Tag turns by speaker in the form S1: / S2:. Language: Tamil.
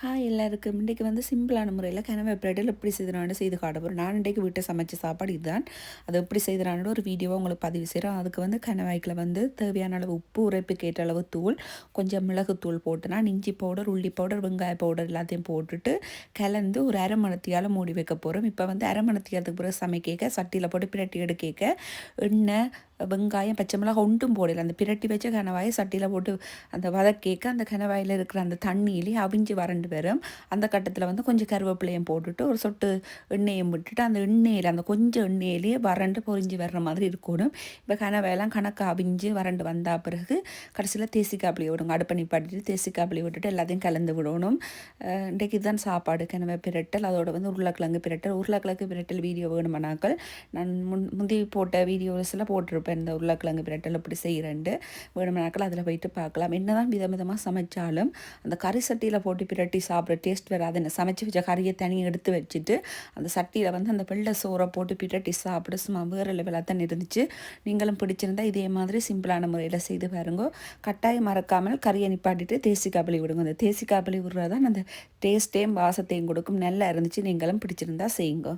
S1: ஹாய் எல்லாருக்கும். இன்றைக்கு வந்து சிம்பிளான முறையில் கனவை பிரெட்டில் எப்படி செய்கிறான்னு செய்து காட்ட போகிறோம் நான் இன்றைக்கு வீட்டை சமைச்ச சாப்பாடு இதுதான். அதை எப்படி செய்கிறான்னு ஒரு வீடியோவை உங்களுக்கு பதிவு செய்கிறோம் அதுக்கு வந்து கனவாய்க்கில் வந்து தேவையான அளவு உப்பு உரைப்புக்கு ஏற்ற அளவு தூள் கொஞ்சம் மிளகுத்தூள் போட்டுனா இஞ்சி பவுடர் உள்ளி பவுடர் வெங்காய பவுடர் எல்லாத்தையும் போட்டுட்டு கலந்து ஒரு அரை மணத்தியால் மூடி வைக்க போகிறோம் இப்போ வந்து அரை மணத்தியாலத்துக்கு பிறகு சமைக்க சட்டியில் போட்டு பிரட்டி எடுக்க எண்ணெய் வெங்காயம் பச்சை மிளகா ஒன்றும் போடல. அந்த பிரட்டி வச்ச கனவாயை சட்டியில் போட்டு அந்த வதக்கேக்க அந்த கனவாயில் இருக்கிற அந்த தண்ணியிலே அவிஞ்சு வறண்டு வரும். அந்த கட்டத்தில் வந்து கொஞ்சம் கருவேப்பிலையும் போட்டுட்டு ஒரு சொட்டு எண்ணெயும் விட்டுட்டு அந்த எண்ணெயில் அந்த கொஞ்சம் எண்ணெயிலேயே வறண்டு பொறிஞ்சு வர்ற மாதிரி இருக்கணும். இப்போ கனவாயெல்லாம் கணக்கு அவிஞ்சு வறண்டு வந்தால் பிறகு கடைசியில் தேசிக்காப்பிளி விடுங்க. அடுப்பணி பாட்டிட்டு தேசிக்காப்பிளி விட்டுட்டு எல்லாத்தையும் கலந்து விடணும். இன்றைக்கு இதுதான் சாப்பாடு. கனவை பிரட்டல் அதோட வந்து உருளைக்கிழங்கு பிரட்டல். உருளைக்கிழங்கு பிரட்டல் வீடியோ வேணுமானாக்கள். நான் முன் முந்தி போட்ட வீடியோஸில் போட்டிருப்பேன் இப்போ இந்த உருளைக்கிழங்கு பிரட்டல் இப்படி செய்கிறேன்ட்டு வேணும்னாக்கள் அதில் போயிட்டு பார்க்கலாம். என்ன தான் வித விதமாக சமைச்சாலும் அந்த கறி சட்டியில் போட்டு பிரட்டி சாப்பிட்ற டேஸ்ட் வராது. என்ன சமைச்சு வச்ச கறியை தனியாக எடுத்து வச்சுட்டு அந்த சட்டியில் வந்து அந்த வெள்ளை சோறை போட்டு பிரட்டி சாப்பிட சும்மா வேறு லெவலாக தான் இருந்துச்சு. நீங்களும் பிடிச்சிருந்தா இதே மாதிரி சிம்பிளான முறையில் செய்து பாருங்க. கட்டாயம் மறக்காமல் கறியை நிப்பாட்டிட்டு தேசி விடுங்க. அந்த தேசி காப்பளி விடுறதான் அந்த டேஸ்ட்டையும் வாசத்தையும் கொடுக்கும். நல்லா இருந்துச்சு. நீங்களும் பிடிச்சிருந்தா செய்யுங்க.